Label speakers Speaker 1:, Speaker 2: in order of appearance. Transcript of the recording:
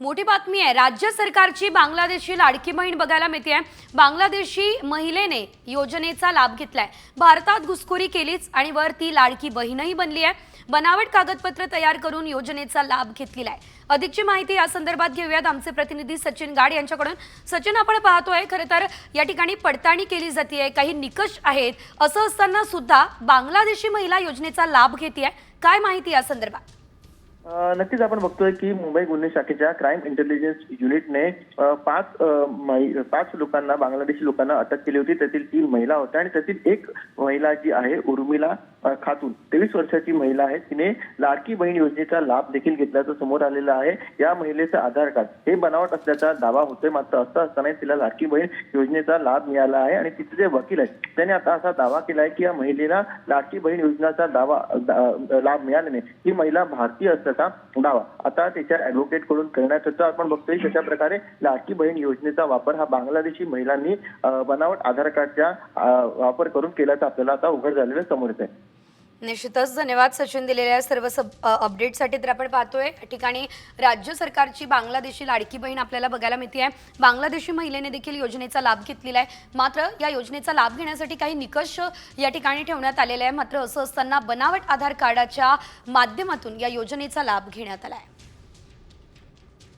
Speaker 1: मोठी बातमी आहे. राज्य सरकारची बांगलादेशी लाडकी बहीण बघायला मिळते बांगलादेशी महिलेने योजनेचा लाभ घेतलाय. भारतात घुसखोरी केलीच आणि वर ती लाडकी बहीणही बनली आहे. बनावट कागदपत्र तयार करून योजनेचा लाभ घेतलेला आहे. अधिकची माहिती या संदर्भात घेऊयात. आमचे प्रतिनिधी सचिन गाड यांच्याकडून. सचिन आपण पाहतोय खरं तर या ठिकाणी पडताळणी केली जाते काही निकष आहेत. असं असताना सुद्धा बांगलादेशी महिला योजनेचा लाभ घेते काय माहिती या संदर्भात?
Speaker 2: नक्कीच आपण बघतोय की मुंबई गुन्हे शाखेच्या क्राईम इंटेलिजन्स युनिटने पाच पाच लोकांना बांगलादेशी लोकांना अटक केली होती. त्यातील तीन महिला होत्या आणि त्यातील एक महिला जी आहे उर्मिला खातून. तेवीस वर्षाची महिला आहे. तिने लाडकी बहीण योजनेचा लाभ देखील घेतल्याचं समोर आलेलं आहे. या महिलेचं आधार कार्ड. हे बनावट असल्याचा दावा होतोय. मात्र असं असताना तिला लाडकी बहीण योजनेचा लाभ मिळाला आहे आणि तिचे जे वकील आहेत त्यांनी आता असा दावा केला आहे की या महिलेला लाडकी बहीण योजनेचा दावा लाभ मिळाल्याने ही महिला भारतीय असल्याचा दावा. आता त्याच्या ऍडव्होकेटकडून करण्यात येतो. आपण बघतोय कशा प्रकारे लाडकी बहीण योजनेचा वापर हा बांगलादेशी महिलांनी बनावट आधार कार्डचा वापर करून केल्याचं आपल्याला आता उघड झालेलं समोर येत आहे
Speaker 1: निश्चितच धन्यवाद सचिन दिलेल्या सर्व सब अपडेटसाठी तर आपण पाहतोय या ठिकाणी राज्य सरकारची बांगलादेशी लाडकी बहीण आपल्याला बघायला मिळते आहे बांगलादेशी महिलेने देखील योजनेचा लाभ घेतलेला आहे मात्र या योजनेचा लाभ घेण्यासाठी काही निकष या ठिकाणी ठेवण्यात आलेले आहे मात्र असं असताना बनावट आधार कार्डाच्या माध्यमातून या योजनेचा लाभ घेण्यात आला आहे